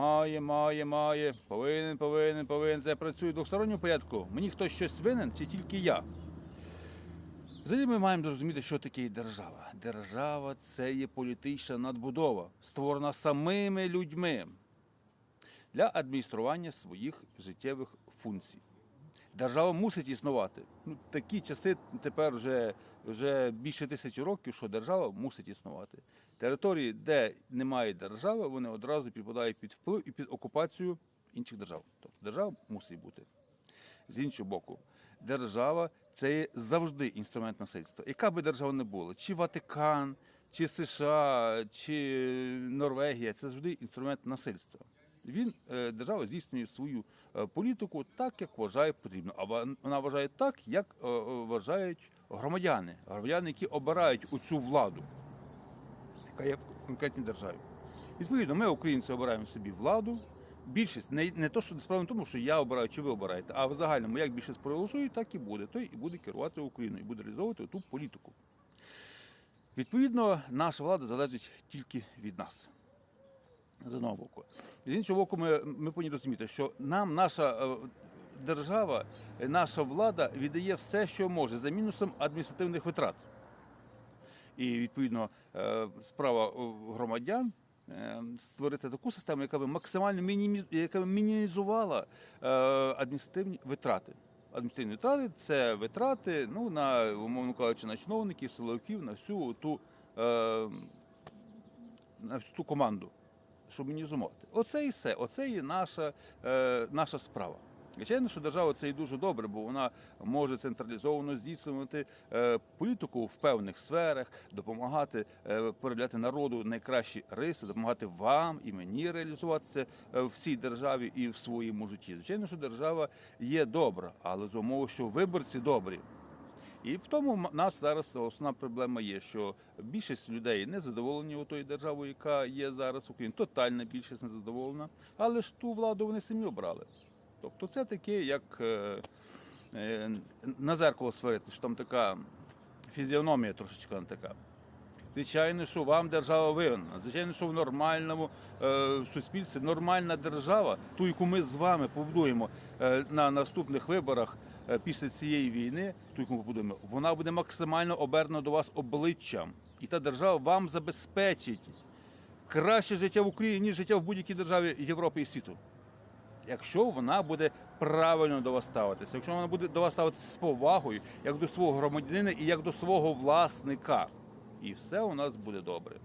Має, має, має, повинен, повинен, повинен. Це працює в двосторонньому порядку. Мені хтось щось винен, чи тільки я. Взагалі ми маємо зрозуміти, що таке держава. Держава це є політична надбудова, створена самими людьми для адміністрування своїх життєвих функцій. Держава мусить існувати. Ну, такі часи тепер вже, вже більше тисячі років, що держава мусить існувати. Території, де немає держави, вони одразу підпадають під вплив і під окупацію інших держав. Тобто держава мусить бути. З іншого боку, держава це завжди інструмент насильства. Яка би держава не була, чи Ватикан, чи США, чи Норвегія, це завжди інструмент насильства. Він е, держава здійснює свою е, політику так, як вважає потрібно. А вона вважає так, як е, вважають громадяни, громадяни, які обирають оцю владу, яка є в конкретній державі. Відповідно, ми, українці, обираємо собі владу. Більшість не, не то, що справа в тому, що я обираю чи ви обираєте, а в загальному, як більшість проголосує, так і буде. Той і буде керувати Україною, і буде реалізовувати ту політику. Відповідно, наша влада залежить тільки від нас. З одного боку. З іншого боку, ми, ми повинні розуміти, що нам наша е, держава, наша влада віддає все, що може, за мінусом адміністративних витрат. І відповідно е, справа е, громадян створити таку систему, яка би максимально мініміз... яка б мінімізувала адміністративні витрати. Адміністративні витрати це витрати ну, на, умовно кажучи, на чиновників, силовиків, на всю ту, на всю ту команду, щоб мінімізувати. Оце і все. Оце і наша, е, наша справа. Звичайно, що держава це і дуже добре, бо вона може централізовано здійснювати е, політику в певних сферах, допомагати е, передати народу найкращі риси, допомагати вам і мені реалізуватися е, в цій державі і в своєму житті. Звичайно, що держава є добра, але з умови, що виборці добрі. І в тому нас зараз основна проблема є, що більшість людей не задоволені тою державою, яка є зараз в Україні. Тотальна більшість не задоволена, але ж ту владу вони самі обрали. Тобто це таке, як е, е, на зеркало сварити, що там така фізіономія трошечки не така. Звичайно, що вам держава винна. Звичайно, що в нормальному е, суспільстві нормальна держава, ту, яку ми з вами побудуємо е, на наступних виборах після цієї війни, ту, ми побудуємо, вона буде максимально обернена до вас обличчям. І та держава вам забезпечить краще життя в Україні, ніж життя в будь-якій державі Європи і світу. Якщо вона буде правильно до вас ставитися, якщо вона буде до вас ставитися з повагою, як до свого громадянина і як до свого власника, і все у нас буде добре.